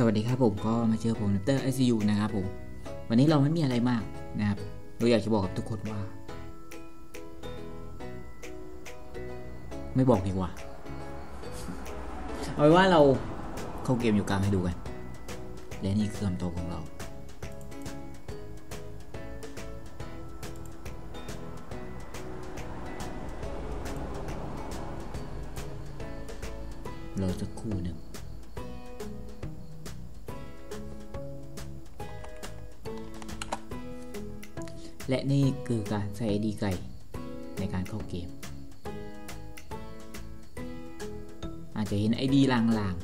สวัสดีครับผมก็มาเจอผมเตอร์ไอซียูนะครับผม วันนี้เราไม่มีอะไรมากนะครับเราอยากจะบอกกับทุกคนว่า ไม่บอกดีกว่า เอาไว้ว่าเราเข้าเกมอยู่กลางให้ดูกัน และนี่คือคำตอบของเราเราจะคู่หนึ่ง และนี่คือการใช้ไอดีไก่ในการเข้าเกม อาจจะเห็นไอดีลาง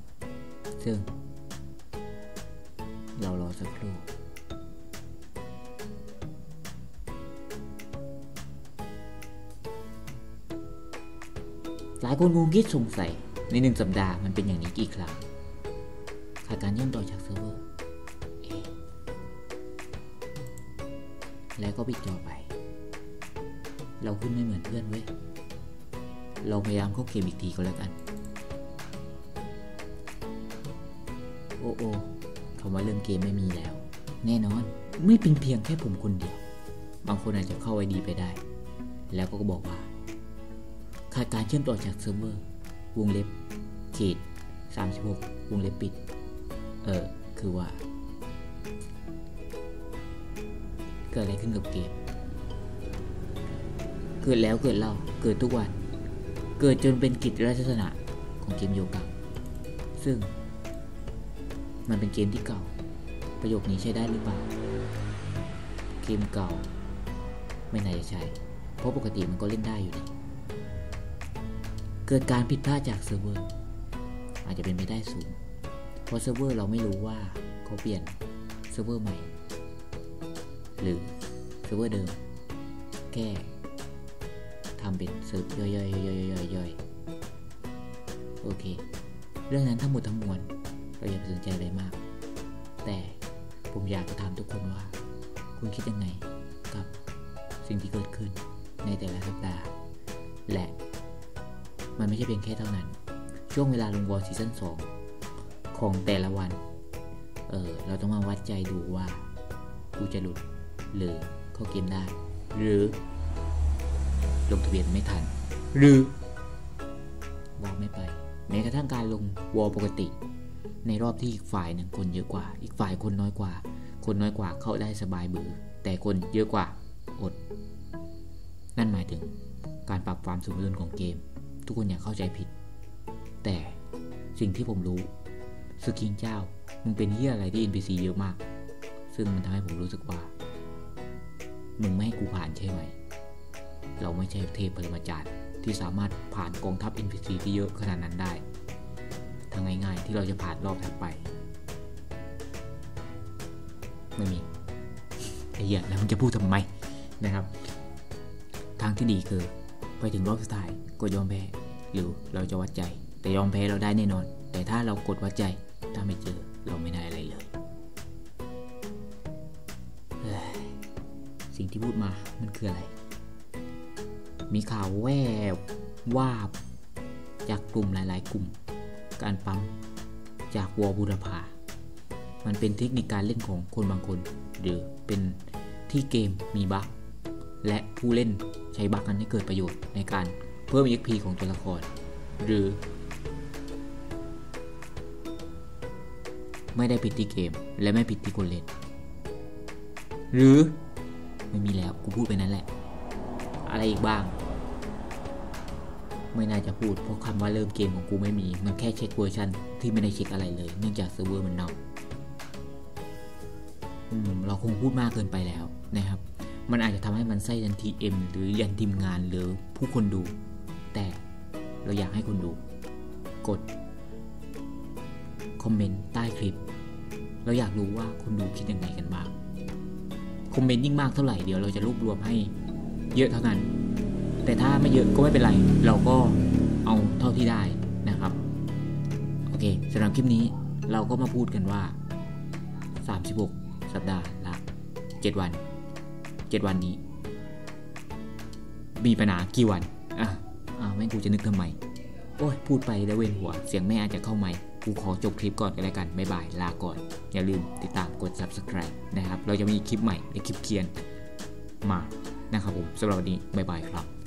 ๆ ซึ่ง เรารอสักครู่หลายคนงงคิดสงสัยในหนึ่งสัปดาห์มันเป็นอย่างนี้กี่ครั้งขาดการเชื่อมต่อจากเซิร์ฟเวอร์ แล้วก็ปิดจอไป เราขึ้นไม่เหมือนเพื่อนเว้ยเราพยายามเข้าเกมอีกทีก็แล้วกัน โอ้โอคำว่าเริ่มเกมไม่มีแล้ว แน่นอนไม่เป็นเพียงแค่ผมคนเดียว บางคนอาจจะเข้าไอดีไปได้ แล้วก็บอกว่า ขาดการเชื่อมต่อจากเซิร์ฟเวอร์ วงเล็บเขต36 วงเล็บปิด เออ คือว่า เกิดอะไรขึ้นกับเกมเกิดแล้วเกิดเล่าเกิดทุกวัน เกิดจนเป็นกิจลักษณะของเกมโยกัซึ่ง มันเป็นเกมที่เก่า ประโยคนี้ใช้ได้หรือเปล่า เกมเก่า ไม่น่าจะใช้เพราะปกติมันก็เล่นได้อยู่ดีเกิดการผิดพลาดจากเซิร์ฟเวอร์ อาจจะเป็นไปได้สูง เพราะเซิร์ฟเวอร์เราไม่รู้ว่าเขาเปลี่ยนเซิร์ฟเวอร์ใหม่ หรือเซิร์ฟเวอร์เดิม แก้ทำเป็นเซิร์ฟย่อยๆย่อยๆๆโอเค เรื่องนั้นทั้งหมดทั้งมวลเราอย่าไปสนใจอะไรมาก แต่ผมอยากจะถามทุกคนว่า คุณคิดยังไงกับสิ่งที่เกิดขึ้นในแต่ละสัปดาห์ และมันไม่ใช่เพียงแค่เท่านั้น ช่วงเวลาลงวอลซีซั่น2ของแต่ละวัน เออเราต้องมาวัดใจดูว่า กูจะหลุด หรือเข้าเกมได้ หรือ ลงทะเบียนไม่ทัน หรือวอลไม่ไปแม้กระทั่งการลงวอลปกติ ในรอบที่อีกฝ่ายหนึ่งคนเยอะกว่า อีกฝ่ายคนน้อยกว่า คนน้อยกว่าเข้าได้สบายบือแต่คนเยอะกว่าอด นั่นหมายถึงการปรับความสมดุลของเกม ทุกคนอย่าเข้าใจผิด แต่สิ่งที่ผมรู้สกิงเจ้ามึงเป็นเฮียอะไรที่ NPC เยอะมาก ซึ่งมันทำให้ผมรู้สึกว่า มึงไม่ให้กูผ่านใช่ไหม เราไม่ใช่เทพปรมาจารย์ที่สามารถผ่านกองทัพ NPC ที่เยอะขนาดนั้นได้ ทางง่ายๆที่เราจะผ่านรอบถัดไป ไม่มีไอ้เหี้ยแล้วมันจะพูดทำไมนะครับ ทางที่ดีคือ ไปถึงรอบสุดท้ายกดยอมแพ้หรือเราจะวัดใจ แต่ยอมแพ้เราได้แน่นอน แต่ถ้าเรากดวัดใจถ้าไม่เจอเราไม่ได้อะไรเลย สิ่งที่พูดมามันคืออะไร มีข่าวแวววาจากกลุ่มหลาย ๆ กลุ่ม การปั๊มจากวอบุรพามันเป็นเทคนิคการเล่นของคนบางคน หรือเป็นที่เกมมีบั๊กและผู้เล่นใช้บั๊กนั้นให้เกิดประโยชน์ในการเพิ่ม XP ของตัวละคร หรือ ไม่ได้ผิดที่เกมและไม่ผิดที่คนเล่น หรือ ไม่มีแล้วกูพูดไปนั่นแหละ อะไรอีกบ้าง ไม่น่าจะพูดเพราะคำว่าเริ่มเกมของกูไม่มี มันแค่เช็คเวอร์ชันที่ไม่ได้เช็คอะไรเลย เนื่องจากเซิร์ฟเวอร์มันเน่าอืมเราคงพูดมากเกินไปแล้วนะครับ มันอาจจะทำให้มันไส้ยันทีเอ็มหรือยันทีมงานหรือผู้คนดู แต่เราอยากให้คุณดู กด คอมเมนต์ใต้คลิป เราอยากรู้ว่าคุณดูคิดยังไงกันบ้าง คอมเมนต์ยิ่งมากเท่าไหร่เดี๋ยวเราจะรวบรวมให้เยอะเท่านั้น แต่ถ้าไม่เยอะก็ไม่เป็นไร เราก็เอาเท่าที่ได้นะครับ โอเคสำหรับคลิปนี้เราก็มาพูดกันว่า 36 สัปดาห์ละ 7 วัน 7 วันนี้ มีปัญหากี่วัน อะอ่าแม่งกูจะนึกทำไม โอ้ย พูดไปแล้วเวียนหัว เสียงแม่อาจจะเข้าไม่ กูขอจบคลิปก่อนกันแล้วกันบ๊ายบาย ลาก่อน อย่าลืมติดตามกด subscribe นะครับ เราจะมีคลิปใหม่ในคลิปเคียนมานะครับผมสำหรับวันนี้บ๊ายบายครับ